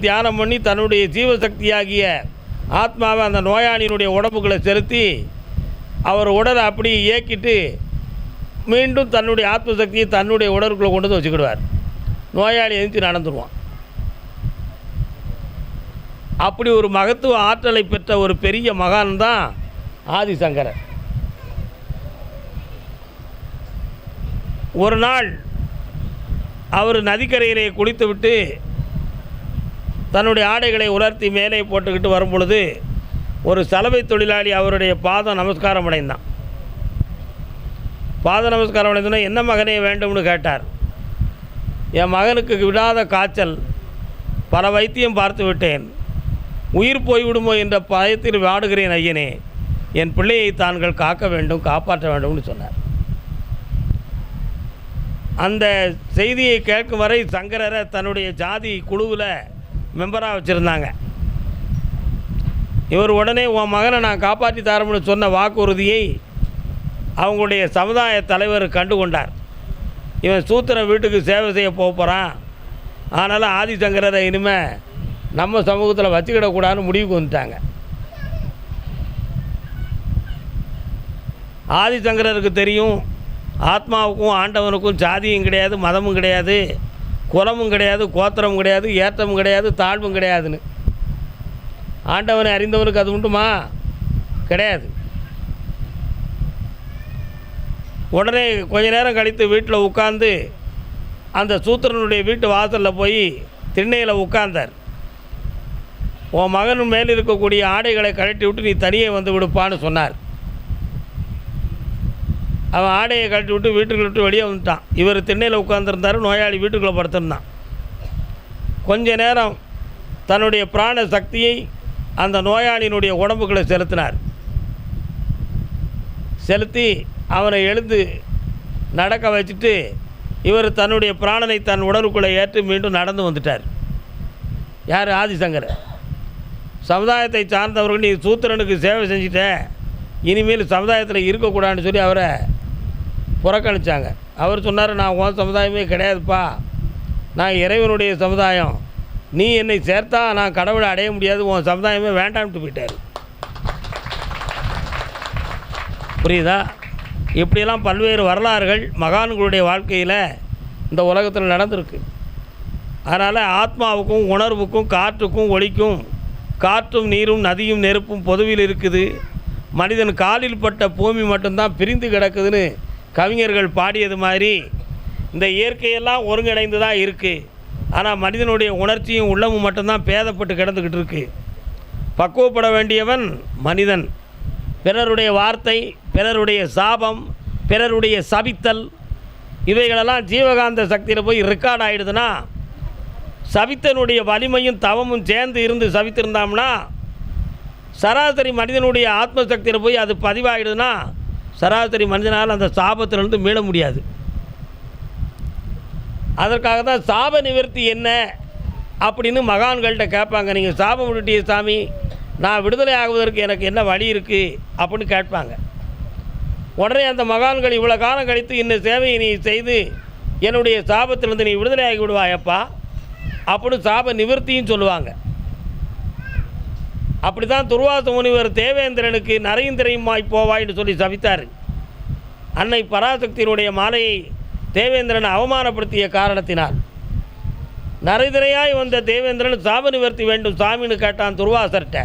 தியானம் பண்ணி தன்னுடைய ஜீவசக்தியாகிய ஆத்மாவை அந்த நோயாளியினுடைய உடம்புக்குள்ளே செலுத்தி அவர் உடலை அப்படி இயக்கிட்டு மீண்டும் தன்னுடைய ஆத்மசக்தியை தன்னுடைய உடலுக்குள்ளே கொண்டு வந்து வச்சுக்கிடுவார். நோயாளி எழுந்து நடந்துருவான். அப்படி ஒரு மகத்துவ ஆற்றலை பெற்ற ஒரு பெரிய மகான் தான் ஆதிசங்கரர். ஒரு நாள் அவர் நதிக்கரையிலே குளித்துவிட்டு தன்னுடைய ஆடைகளை உலர்த்தி மேலே போட்டுக்கிட்டு வரும் பொழுது ஒரு சலவை தொழிலாளி அவருடைய பாதம் நமஸ்காரம் அடைந்தான். பாத நமஸ்காரம் அடைந்தோன்னா என்ன மகனே வேண்டும்னு கேட்டார். என் மகனுக்கு விடாத காய்ச்சல் பல வைத்தியம் பார்த்து விட்டேன். உயிர் போய்விடுமோ என்ற பயத்தில் வாடுகிறேன் ஐயனே என் பிள்ளையை தாங்கள் காக்க வேண்டும் காப்பாற்ற வேண்டும்னு சொன்னார். அந்த செய்தியை கேட்கும் வரை சங்கரரை தன்னுடைய ஜாதி குழுவில் மெம்பராக வச்சுருந்தாங்க. இவர் உடனே உன் மகனை நான் காப்பாற்றி தரமுன்னு சொன்ன வாக்குறுதியை அவங்களுடைய சமுதாய தலைவர் கண்டு கொண்டார் இவன் சூத்திரன் வீட்டுக்கு சேவை செய்ய போக போகிறான் ஆனாலும் ஆதிசங்கரரை இனிமேல் நம்ம சமூகத்தில் வச்சுக்கிடக்கூடாதுன்னு முடிவுக்கு வந்துட்டாங்க. ஆதிசங்கரருக்கு தெரியும் ஆத்மாவுக்கும் ஆண்டவனுக்கும் சாதியும் கிடையாது மதமும் கிடையாது. குலமும் கிடையாது கோத்திரமும் கிடையாது ஏற்றமும் கிடையாது தாழ்வும் கிடையாதுன்னு. ஆண்டவனை அறிந்தவனுக்கு அது உண்டுமா? கிடையாது. உடனே கொஞ்ச நேரம் கழித்து வீட்டில் உட்காந்து அந்த சூத்திரனுடைய வீட்டு வாசலில் போய் திண்ணையில் உட்கார்ந்தார். உன் மகன் மேல் இருக்கக்கூடிய ஆடைகளை கழட்டி விட்டு நீ தனியே வந்து விடுப்பான்னு சொன்னார். அவன் ஆடையை கழட்டி விட்டு வீட்டுக்குள்ள விட்டு வெளியே வந்துட்டான். இவர் திண்ணையில் உட்காந்துருந்தார் நோயாளி வீட்டுக்குள்ளே படுத்திருந்தான். கொஞ்ச நேரம் தன்னுடைய பிராண சக்தியை அந்த நோயாளியினுடைய உடம்புக்குள்ளே செலுத்தினார். செலுத்தி அவனை எழுந்து நடக்க வச்சுட்டு இவர் தன்னுடைய பிராணனை தன் உடலுக்குள்ளே ஏற்றி மீண்டும் நடந்து வந்துட்டார். யார்? ஆதிசங்கர். சமுதாயத்தை சார்ந்தவர்கள் நீ சூத்திரனுக்கு சேவை செஞ்சுட்ட இனிமேல் சமுதாயத்தில் இருக்கக்கூடாதுன்னு சொல்லி அவரை புறக்கணித்தாங்க அவர் சொன்னார் நான் உன் சமுதாயமே கிடையாதுப்பா. நான் இறைவனுடைய சமுதாயம். நீ என்னை சேர்த்தா நான் கடவுளை அடைய முடியாது. உன் சமுதாயமே வேண்டாம்ட்டு போயிட்டார். புரியுதா? இப்படியெல்லாம் பல்வேறு வரலாறுகள் மகான்களுடைய வாழ்க்கையில் இந்த உலகத்தில் நடந்திருக்கு. அதனால் ஆத்மாவுக்கும் உணர்வுக்கும் காற்றுக்கும் ஒளிக்கும் காற்றும் நீரும் நதியும் நெருப்பும் பொதுவில் இருக்குது. மனிதன் காலில் பட்ட பூமி மட்டும்தான் பிரிந்து கிடக்குதுன்னு கவிஞர்கள் பாடியது மாதிரி இந்த இயற்கையெல்லாம் ஒருங்கிணைந்து தான் இருக்குது ஆனால் மனிதனுடைய உணர்ச்சியும் உள்ளமும் மட்டும்தான் பேதப்பட்டு கிடந்துக்கிட்டு இருக்கு. பக்குவப்பட வேண்டியவன் மனிதன். பிறருடைய வார்த்தை பிறருடைய சாபம் பிறருடைய சபித்தல் இவைகளெல்லாம் ஜீவகாந்த சக்தியில் போய் ரெக்கார்ட் ஆகிடுதுன்னா சவித்தனுடைய வலிமையும் தவமும் சேர்ந்து இருந்து சவித்திருந்தோம்னா சராசரி மனிதனுடைய ஆத்மசக்தியில் போய் அது பதிவாகிடுதுன்னா சராசரி மனிதனால் அந்த சாபத்திலிருந்து மீள முடியாது. அதற்காக தான் சாப நிவர்த்தி என்ன அப்படின்னு மகான்கள்கிட்ட கேட்பாங்க. நீங்கள் சாபம் விட்டுட்டிய சாமி நான் விடுதலை ஆகுவதற்கு எனக்கு என்ன வழி இருக்குது அப்படின்னு கேட்பாங்க. உடனே அந்த மகான்கள் இவ்வளோ காலம் கழித்து இந்த சேவையை நீ செய்து என்னுடைய சாபத்திலிருந்து நீ விடுதலை ஆகி விடுவாயப்பா அப்படின்னு சாப நிவர்த்தியும் சொல்லுவாங்க. அப்படி தான் துர்வாச முனிவர் தேவேந்திரனுக்கு நரேந்திரையுமாய் போவாய்னு சொல்லி சபித்தார். அன்னை பராசக்தியினுடைய மாலையை தேவேந்திரன் அவமானப்படுத்திய காரணத்தினால். நரைதிரையாய் வந்த தேவேந்திரன் சாப நிவர்த்தி வேண்டும் சாமின்னு கேட்டான் துர்வாசர்கிட்ட.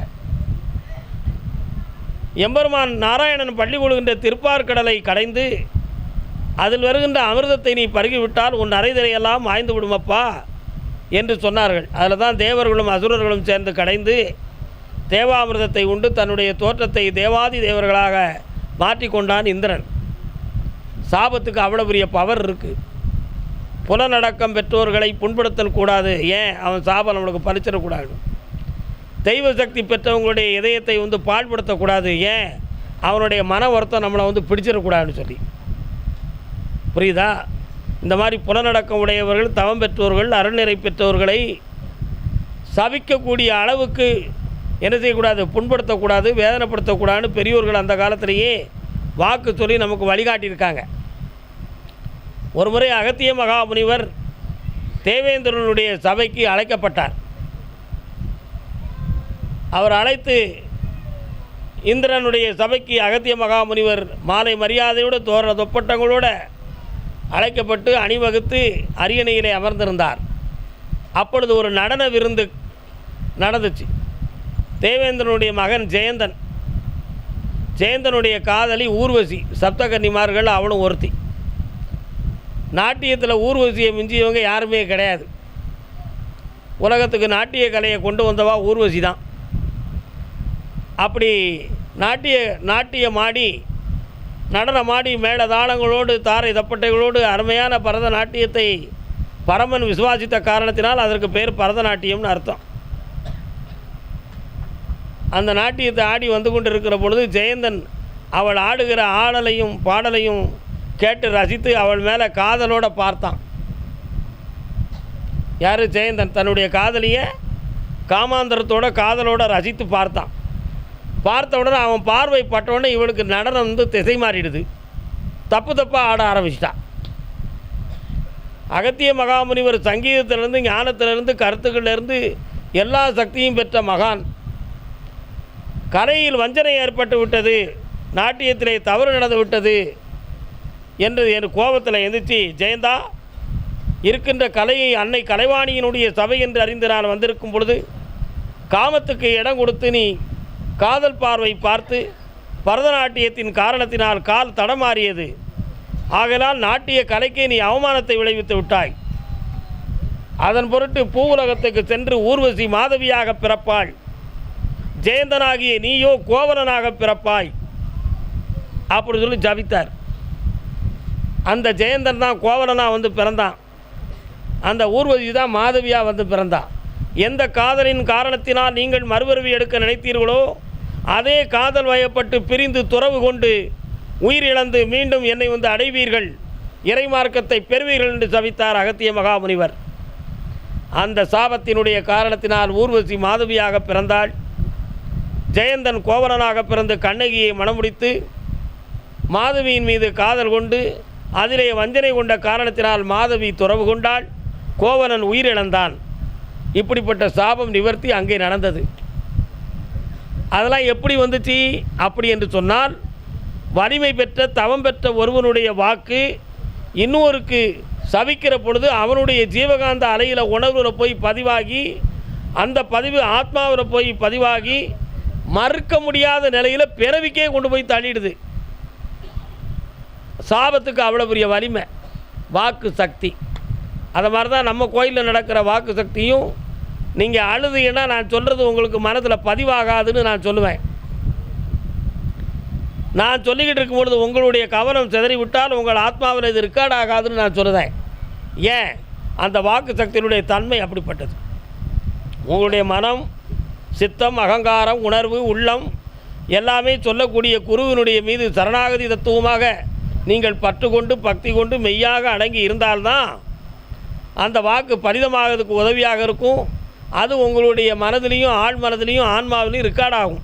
எம்பெருமான் நாராயணன் பள்ளி கொள்கின்ற திருப்பார்கடலை கடைந்து அதில் வருகின்ற அமிர்தத்தை நீ பருகிவிட்டால் உன் நரைதிரையெல்லாம் மாய்ந்து விடுமப்பா என்று சொன்னார்கள். அதில் தான் தேவர்களும் அசுரர்களும் சேர்ந்து கடைந்து தேவாமிர்தத்தை உண்டு தன்னுடைய தோற்றத்தை தேவாதி தேவர்களாக மாற்றிக்கொண்டான் இந்திரன். சாபத்துக்கு அவ்வளோ பெரிய பவர் இருக்குது புலநடக்கம் பெற்றோர்களை புண்படுத்தல் கூடாது. ஏன்? அவன் சாபம் நம்மளுக்கு பறிச்சிடக்கூடாது தெய்வ சக்தி பெற்றவங்களுடைய இதயத்தை வந்து பாழ்படுத்தக்கூடாது ஏன்? அவனுடைய மன வருத்தம் நம்மளை வந்து பிடிச்சிடக்கூடாதுன்னு சொல்லி. புரியுதா? இந்த மாதிரி புலநடக்கம் உடையவர்கள் தவம் பெற்றோர்கள் அருள்நிறை பெற்றோர்களை சபிக்கக்கூடிய அளவுக்கு என்ன செய்யக்கூடாது? புண்படுத்தக்கூடாது வேதனைப்படுத்தக்கூடாதுன்னு பெரியோர்கள் அந்த காலத்திலேயே வாக்கு சொல்லி நமக்கு வழிகாட்டியிருக்காங்க. ஒரு முறை அகத்திய மகாமுனிவர் தேவேந்திரனுடைய சபைக்கு அழைக்கப்பட்டார். அவர் அழைத்து இந்திரனுடைய சபைக்கு அகத்திய மகாமுனிவர் மாலை மரியாதையோடு தோரண தொப்பட்டங்களோடு அழைக்கப்பட்டு அணிவகுத்து அரியணையிலே அமர்ந்திருந்தார். அப்பொழுது ஒரு நடன விருந்து நடந்துச்சு. தேவேந்திரனுடைய மகன் ஜெயந்தன். ஜெயந்தனுடைய காதலி ஊர்வசி சப்தகன்னிமார்கள் அவனும் ஒருத்தி. நாட்டியத்தில் ஊர்வசியை மிஞ்சியவங்க யாருமே கிடையாது. உலகத்துக்கு நாட்டிய கலையை கொண்டு வந்தவா ஊர்வசி தான். அப்படி நாட்டிய நாட்டியமாடி நடனமாடி மேள தாளங்களோடு தாரை தப்பட்டைகளோடு அருமையான பரதநாட்டியத்தை பரமன் விசுவாசித்த காரணத்தினால் அதற்கு பேர் பரதநாட்டியம்னு அர்த்தம். அந்த நாட்டியத்தை ஆடி வந்து கொண்டு இருக்கிற பொழுது ஜெயந்தன் அவள் ஆடுகிற ஆடலையும் பாடலையும் கேட்டு ரசித்து அவள் மேலே காதலோடு பார்த்தான். யார் ஜெயந்தன்? தன்னுடைய காதலியை காமாந்தரத்தோட காதலோடு ரசித்து பார்த்தான். பார்த்த உடனே அவன் பார்வை பட்டவுடனே உடனே இவளுக்கு நடனம் வந்து திசை மாறிடுது. தப்பு தப்பாக ஆட ஆரம்பிச்சிட்டான் அகத்திய மகாமுனிவர் சங்கீதத்திலிருந்து ஞானத்திலிருந்து கருத்துக்களிலிருந்து எல்லா சக்தியும் பெற்ற மகான். கலையில் வஞ்சனை ஏற்பட்டு விட்டது நாட்டியத்திலே தவறு நடந்து விட்டது என்று என் கோபத்தில் எந்திரிச்சு ஜெயந்தா இருக்கின்ற கலையை அன்னை கலைவாணியினுடைய சபை என்று அறிந்து நான் வந்திருக்கும் பொழுது காமத்துக்கு இடம் கொடுத்து நீ காதல் பார்வை பார்த்து பரதநாட்டியத்தின் காரணத்தினால் கால் தடமாறியது. ஆகையால் நாட்டிய கலைக்கு நீ அவமானத்தை விளைவித்து விட்டாய். அதன் பொருட்டு பூவுலகத்துக்கு சென்று ஊர்வசி மாதவியாக பிறப்பாள். ஜெயந்தனாகிய நீயோ கோவலனாக பிறப்பாய். அப்படி சொல்லி ஜபித்தார். அந்த ஜெயந்தன் தான் கோவலனாக வந்து பிறந்தான். அந்த ஊர்வசி தான் மாதவியாக வந்து பிறந்தான் எந்த காதலின் காரணத்தினால் நீங்கள் மறுபிறவி எடுக்க நினைத்தீர்களோ அதே காதல் வயப்பட்டு பிரிந்து துறவு கொண்டு உயிரிழந்து மீண்டும் என்னை வந்து அடைவீர்கள். இறைமார்க்கத்தை பெறுவீர்கள் என்று சபித்தார் அகத்திய மகாமுனிவர். அந்த சாபத்தினுடைய காரணத்தினால் ஊர்வசி மாதவியாக பிறந்தாள். ஜெயந்தன் கோவலனாக பிறந்து கண்ணகியை மணமுடித்து மாதவியின் மீது காதல் கொண்டு அதிலே வஞ்சனை கொண்ட காரணத்தினால் மாதவி துறவு கொண்டாள். கோவலன் உயிரிழந்தான். இப்படிப்பட்ட சாபம் நிவர்த்தி அங்கே நடந்தது. அதெல்லாம் எப்படி வந்துச்சு? அப்படி என்று சொன்னால் வலிமை பெற்ற தவம் பெற்ற ஒருவனுடைய வாக்கு இன்னொருக்கு சவிக்கிற பொழுது அவனுடைய ஜீவகாந்த அலையில் உணர்வில் போய் பதிவாகி அந்த பதிவு ஆத்மாவில் போய் பதிவாகி மறுக்க முடியாத நிலையில் பிறவிக்கே கொண்டு போய் தள்ளிடுது. சாபத்துக்கு அவ்வளோ பெரிய வலிமை. வாக்கு சக்தி. அதை மாதிரி தான் நம்ம கோயிலில் நடக்கிற வாக்கு சக்தியும் நீங்கள் அழுதுங்கன்னா நான் சொல்கிறது உங்களுக்கு மனதில் பதிவாகாதுன்னு நான் சொல்லுவேன். நான் சொல்லிக்கிட்டு இருக்கும் பொழுது உங்களுடைய கவனம் சிதறி விட்டால் உங்கள் ஆத்மாவில் இது ரெக்கார்ட் ஆகாதுன்னு நான் சொல்லுதேன் ஏன்? அந்த வாக்கு சக்தியினுடைய தன்மை அப்படிப்பட்டது. உங்களுடைய மனம் சித்தம் அகங்காரம் உணர்வு உள்ளம் எல்லாமே சொல்லக்கூடிய குருவினுடைய மீது சரணாகதி தத்துவமாக நீங்கள் பற்று கொண்டு பக்தி கொண்டு மெய்யாக அடங்கி இருந்தால்தான் அந்த வாக்கு பலிதமாகிறதுக்கு உதவியாக இருக்கும். அது உங்களுடைய மனதிலையும் ஆள் மனதிலையும் ஆன்மாவிலையும் ரெக்கார்ட் ஆகும்.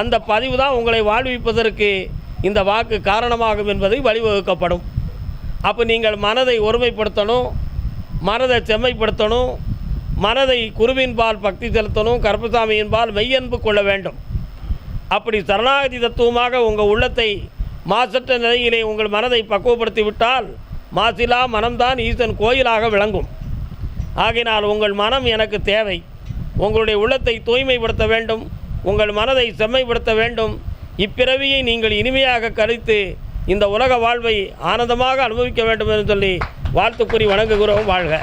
அந்த பதிவு தான் உங்களை வாழ்விப்பதற்கு இந்த வாக்கு காரணமாகும் என்பதை வழிவகுக்கப்படும். அப்போ நீங்கள் மனதை ஒருமைப்படுத்தணும் மனதை செம்மைப்படுத்தணும் மனதை குருவின்பால் பக்தி செலுத்தணும் கருப்பசாமியின்பால் மெய்யன்பு கொள்ள வேண்டும். அப்படி சரணாகதி தத்துவமாக உங்கள் உள்ளத்தை மாசற்ற நிலையிலே உங்கள் மனதை பக்குவப்படுத்தி விட்டால் மாசிலா மனம்தான் ஈசன் கோயிலாக விளங்கும். ஆகினால் உங்கள் மனம் எனக்கு தேவை. உங்களுடைய உள்ளத்தை தூய்மைப்படுத்த வேண்டும். உங்கள் மனதை செம்மைப்படுத்த வேண்டும். இப்பிறவியை நீங்கள் இனிமையாக கழித்து இந்த உலக வாழ்வை ஆனந்தமாக அனுபவிக்க வேண்டும் என்று சொல்லி வாழ்த்துக்குறி வணங்குகிறோம் வாழ்க.